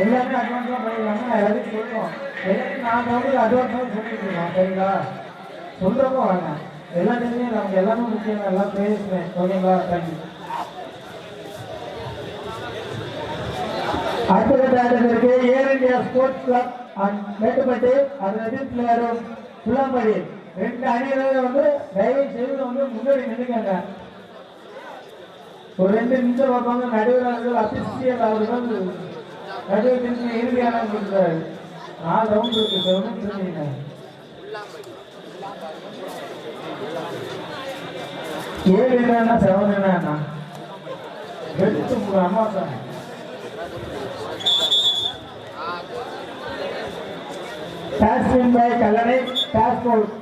எல்லாமே அட்வான்ஸாக பண்ணிடலாமா நான் எல்லாத்தையும் சொல்லுவோம். எல்லாத்தையும் நான் வந்து அட்வான்ஸாக சொல்லிட்டு இருக்கோம் சரிங்களா? சொல்கிறப்ப வாங்க. எல்லாத்தையுமே நமக்கு எல்லாமே முக்கியம் எல்லாம் பேசுவேன் ஓகேங்களா தேங்க்யூ அடுத்த ஆட்டத்திற்கு Air India sports club and Mettupattu அதன் எதிர்த்து வரும் புல்லாம்படி ரெண்டு அணிகளும் வந்து தயவு செய்து வந்து முன்னாடி நின்றுக்கங்க ஒரு ரெண்டு நிமிஷம் பார்ப்பாங்க நடுவர் அவர்கள் அபிஷியல் அவர்கள் நடுவர் திருச்சி இறுதியான கொடுத்தாரு நாலு ரவுண்ட் இருக்கு செவனும் திரும்பிங்க ஏழு என்ன செவன் என்ன எடுத்து அம்மா தான் Pass win by Kalani,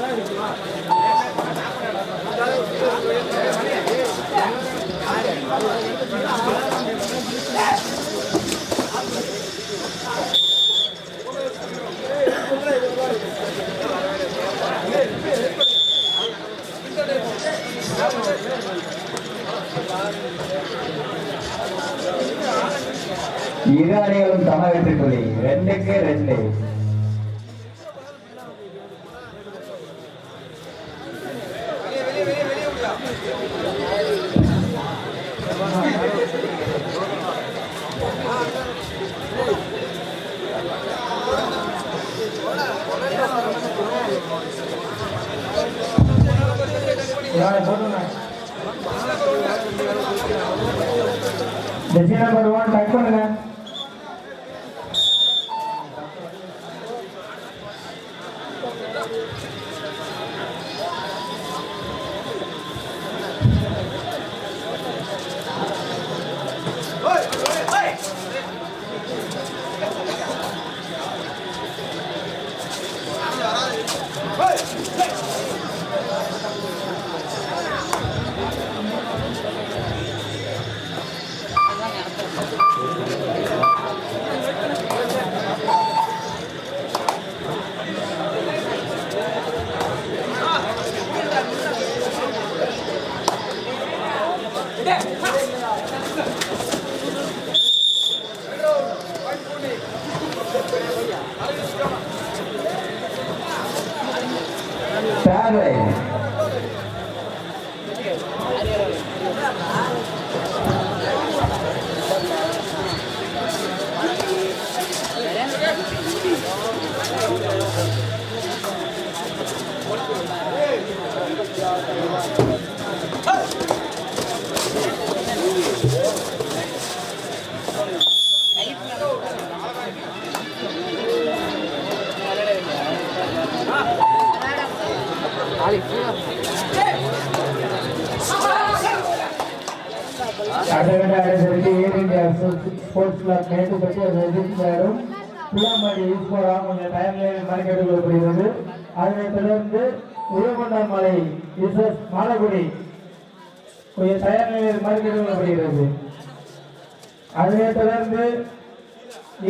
இரு அணிகளும் சம வெற்றி புள்ளி ரெண்டுக்கு ரெண்டு யாரை போடுங்க ஜெர்சி நம்பர் ஒன் டக் பண்ணுங்க தேர்ட் லைன் அடுத்த ஆட்டத்திற்கு Air India sports club Mettupattu கொஞ்சம் கொள்ளப்படுகிறது. அதனைத் தொடர்ந்து உயர்கொண்டாமலை இசஸ் மாலகுடி கொஞ்சம் தயார் நிலையில் கொள்ளப்படுகிறது. அதனைத் தொடர்ந்து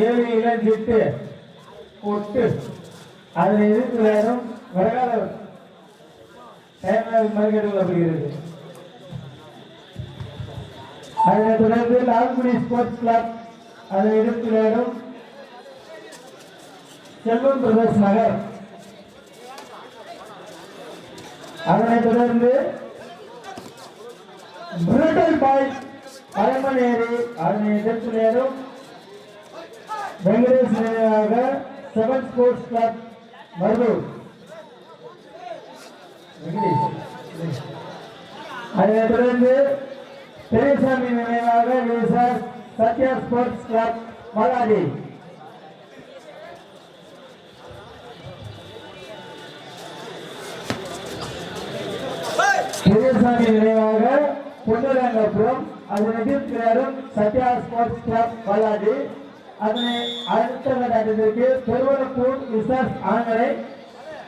ஏழு இளஞ்சிட்டு கொட்டு. அதனை எதிர்த்து விளையாடும் வரகால தயார் நிலையில் அதனைத் தொடர்ந்து லால்குடி ஸ்போர்ட்ஸ் கிளப் அதை எதிர்த்து விளையாடும் செல்வம் பிரதர்ஸ் நகர். அதனைத் தொடர்ந்து பிரிட்டல் பாய்ஸ் அரண்மனேரி அதனை எதிர்த்து நேரும் வெங்கடேஷ் நினைவாக செவன் ஸ்போர்ட்ஸ் கிளப் மருதூர். அதனைத் தொடர்ந்து பெரியசாமி நினைவாக விவசாய சத்யா ஸ்போர்ட்ஸ் கிளப் மலாடி பெரியசாமி நினைவாக பொன்னுரங்கபுரம் அதனை எதிர்க்கிறாரும் சத்யா ஸ்போர்ட்ஸ் கிளப் மலாடி அதனை அடுத்த கட்டத்திற்கு பெருவனப்பூர் விசாஸ் ஆங்கரை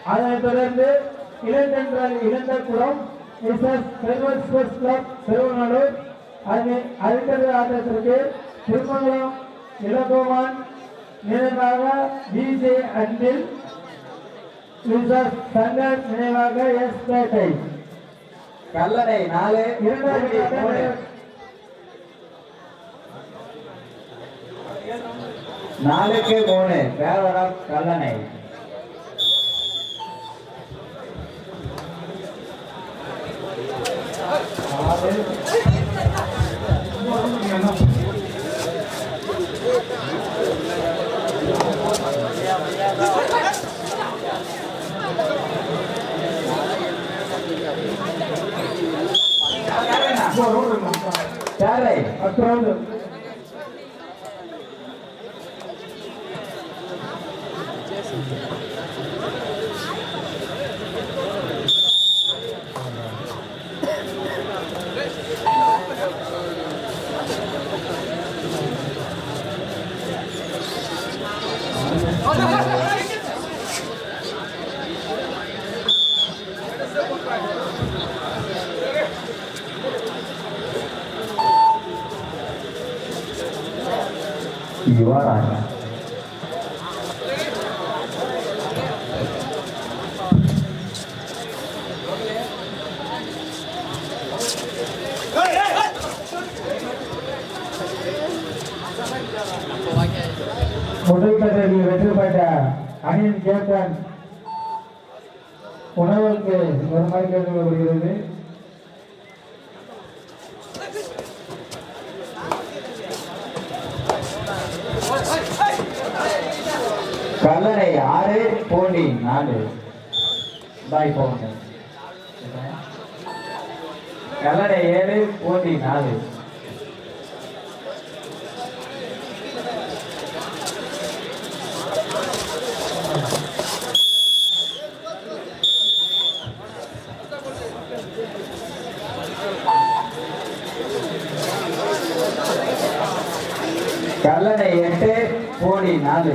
அதனைத் தொடர்ந்து இளந்தென்றல் இளந்தக்குளம் விசாஸ் பெருவன் ஸ்போர்ட்ஸ் கிளப் பெருவநல்லூர் அதனை அடுத்த ஆட்டத்திற்கு திருமங்கலம் இளங்கோமான் நினைவாக விஜே அன்பில் சங்கர் நினைவாக எஸ் பேட்டை கல்லணை நாலு இரண்டாவது நாலுக்கு மூணு பேரவரம் கல்லணை. சேரை முதல் கட்டத்தில் வெற்றி பெற்ற அணியின் கேப்டன் உணவுக்கு வருமாறு கேட்டுக்கொள்ளப்படுகிறது கல்லறை ஆறு போலி நாலு. பாய் போங்க. கல்லறை ஏழு போலி நாலு கல்லணை எட்டு பூண்டி நாலு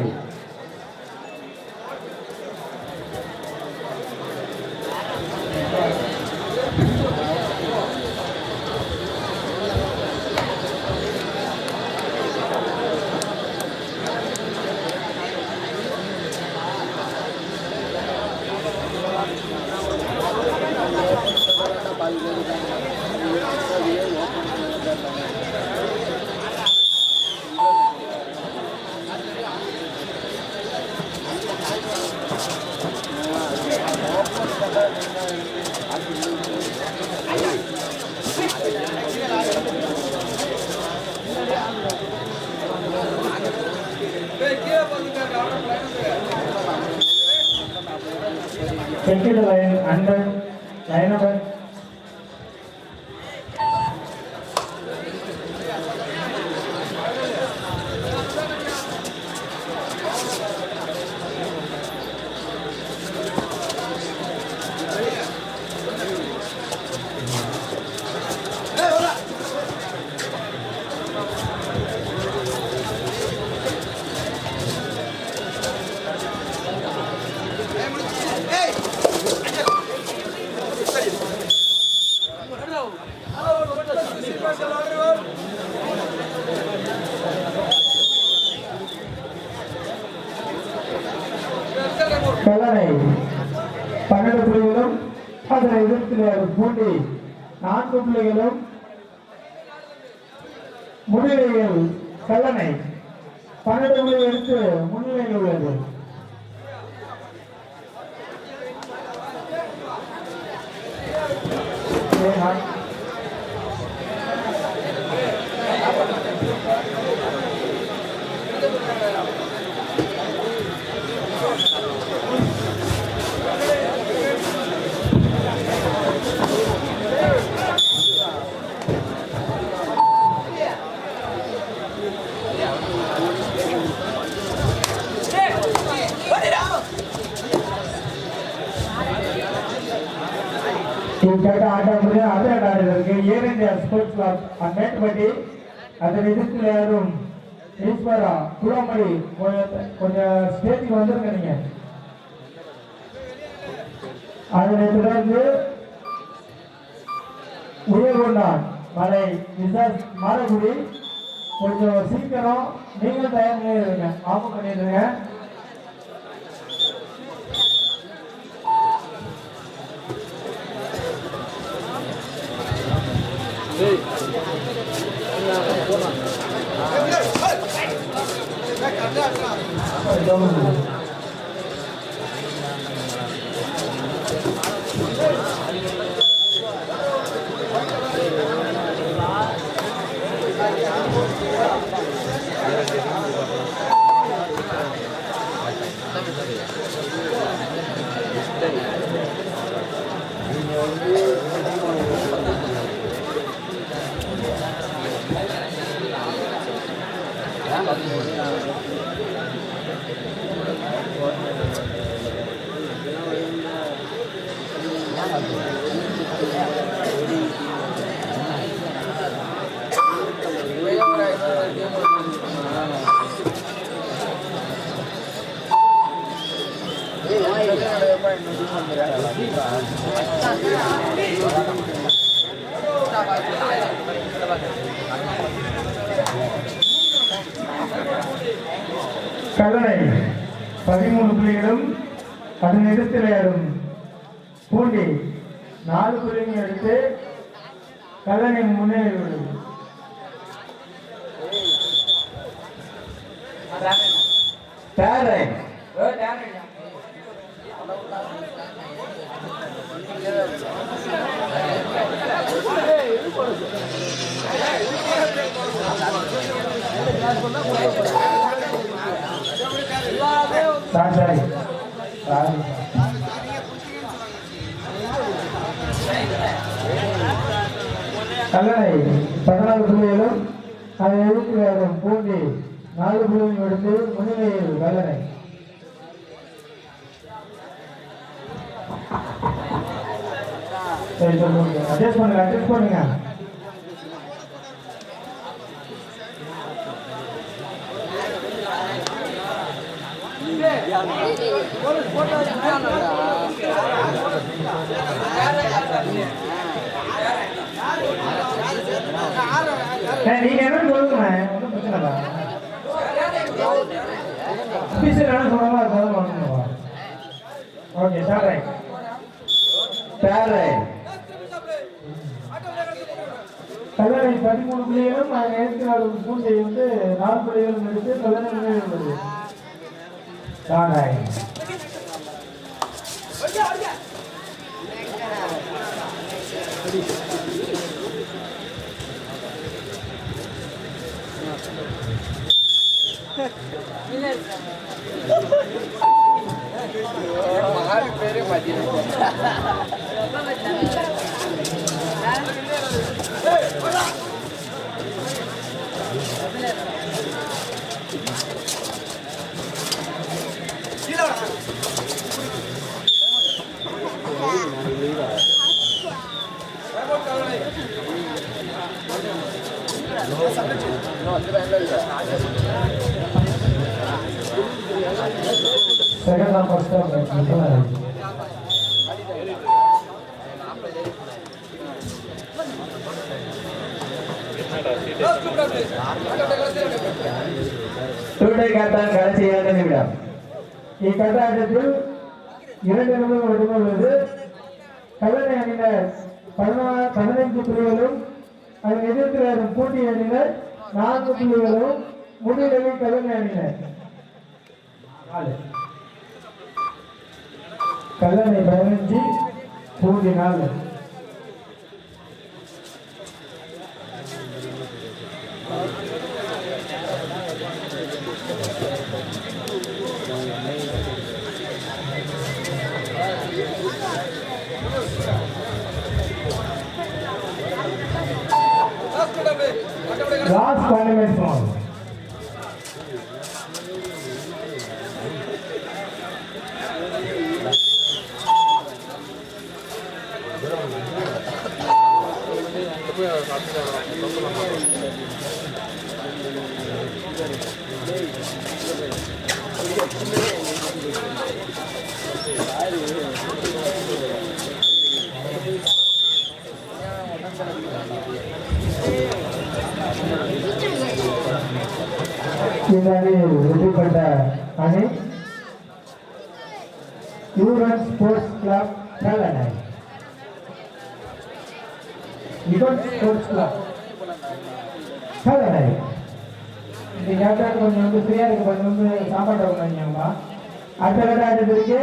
செட்டில் லயன் அன்பன் லயனபன் number கல்லணை பன்னெண்டு புள்ளிகளும் அதனை எதிர்த்து பூண்டி நான்கு புள்ளிகளும் முன்னிலையில் கல்லணை. பன்னெண்டு புள்ளி எடுத்து முன்னிலையில் உள்ளது. ஏன்னா, இந்தியா ஸ்போர்ட்ஸ் கிளப் அம்மேட்டுப்பட்டி அதன் எதிர்த்து விளையாடும் ஈஸ்வரா குளமணி கொஞ்சம் கொஞ்சம் ஸ்டேஜுக்கு வந்துருங்க நீங்க. அதனை தொடர்ந்து உயர்வுண்டான் மலை விசாஸ் மாரகுடி கொஞ்சம் சீக்கிரம் நீங்களும் தயார் பண்ணிடுங்க ஆஃப் பண்ணிடுங்க 점. கல்லணை பதிமூணு புள்ளிகளும் எதிர்த்து விளையாடும் பூண்டி நாலு புள்ளிகளும் எடுத்து கல்லணை முன்னேறி உள்ளது பேரன் சாரி சாரி கல்லணை பதினாறு புள்ளிகளும் அதை எதிர்த்து பூண்டி நாலு புள்ளிகளும் எடுத்து முன்னிலையில் கல்லணை. சரி சொல்லுங்க. அட்ஜஸ்ட் பண்ணுங்க அட்ஜஸ்ட் பண்ணுங்க. நீங்க என்ன சொல்லுங்க? ஒன்றும் பிரச்சனை இல்லை ஆஃபீஸில் என்ன சொன்னாலும் அது பதில் பண்ணணுமா ஓகே சார் ரைட் பேரன் கல்லணை பதிமூணு பிள்ளைகளும் நாங்கள் நேற்று பூண்டை வந்து நாலு புள்ளிகளும் எடுத்து கல்லணை முன்னேறி உள்ளது ராணாய் செகண்ட் தான் ஃபர்ஸ்ட் தான் டூடே கேப்டன் கடைசி இரண்டு நிமிடம். இக்கட்டாட்டத்தில் இரண்டு நிமிடம் எடுத்துள்ளது கல்லணை அணியினர் பதினாறு பதினைந்து பிரிவுகளும் அதை எதிர்த்து வரும் போட்டி அணியினர் நான்கு புள்ளிகளும் முடிவில் கல்லணை அணியினர் கல்லணை பதினஞ்சு பூண்டி நாலு. Parliament Hall. அணி யூரன் sports club Kallanai Yuvan sports club Kallanai இந்த கேப்டன் கொஞ்சம் வந்து ஃப்ரீயா இருக்கு கொஞ்சம் வந்து சாப்பாடு வாங்கினீங்கம்மா அடுத்த கட்ட ஆட்டத்திற்கு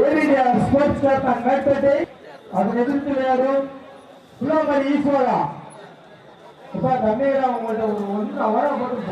ஏவிடியா ஸ்போர்ட்ஸ் கிளப் அண்ட் மேற்பேட்டை அதன் எதிர்த்து விளையாடும் புல்லாமணி ஈஸ்வரா. இப்ப தமிழா அவங்கள்ட்ட ஒரு ஒன்று அவரை போட்டு